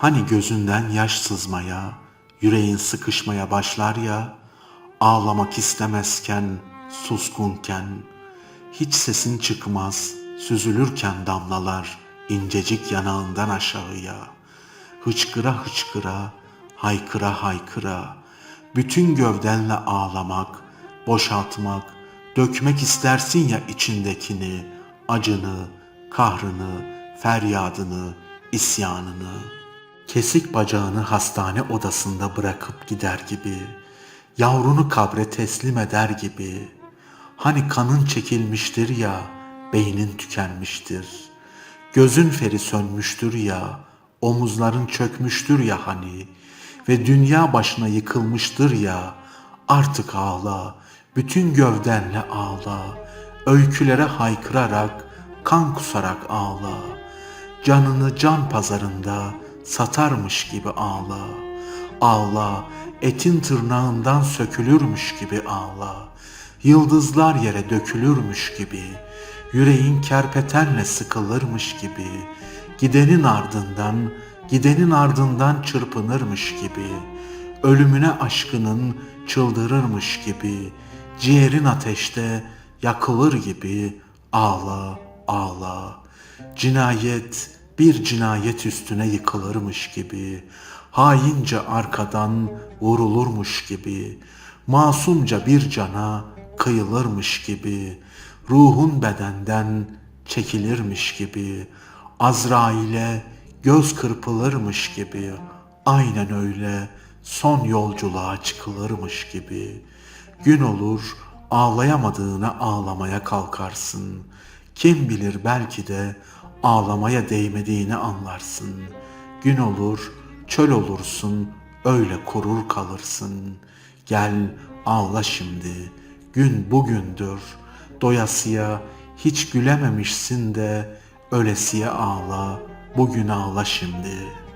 Hani gözünden yaş sızmaya, yüreğin sıkışmaya başlar ya, ağlamak istemezken, suskunken, hiç sesin çıkmaz, süzülürken damlalar incecik yanağından aşağıya, hıçkıra hıçkıra, haykıra haykıra, bütün gövdenle ağlamak, boşaltmak, dökmek istersin ya içindekini, acını, kahrını, feryadını, isyanını. Kesik bacağını hastane odasında bırakıp gider gibi, yavrunu kabre teslim eder gibi. Hani kanın çekilmiştir ya, beynin tükenmiştir. Gözün feri sönmüştür ya, omuzların çökmüştür ya hani ve dünya başına yıkılmıştır ya, artık ağla, bütün gövdenle ağla, öykülere haykırarak, kan kusarak ağla, canını can pazarında satarmış gibi ağla, ağla, etin tırnağından sökülürmüş gibi ağla, yıldızlar yere dökülürmüş gibi, yüreğin kerpetenle sıkılırmış gibi, gidenin ardından, gidenin ardından çırpınırmış gibi, ölümüne aşkının çıldırırmış gibi, ciğerin ateşte yakılır gibi, ağla, ağla. Cinayet bir cinayet üstüne yıkılırmış gibi, haince arkadan vurulurmuş gibi, masumca bir cana kıyılırmış gibi, ruhun bedenden çekilirmiş gibi, Azrail'e göz kırpılırmış gibi, aynen öyle son yolculuğa çıkılırmış gibi, gün olur ağlayamadığına ağlamaya kalkarsın. Kim bilir belki de ağlamaya değmediğini anlarsın. Gün olur çöl olursun öyle kurur kalırsın. Gel ağla şimdi gün bugündür. Doyasıya hiç gülememişsin de ölesiye ağla bugün ağla şimdi.''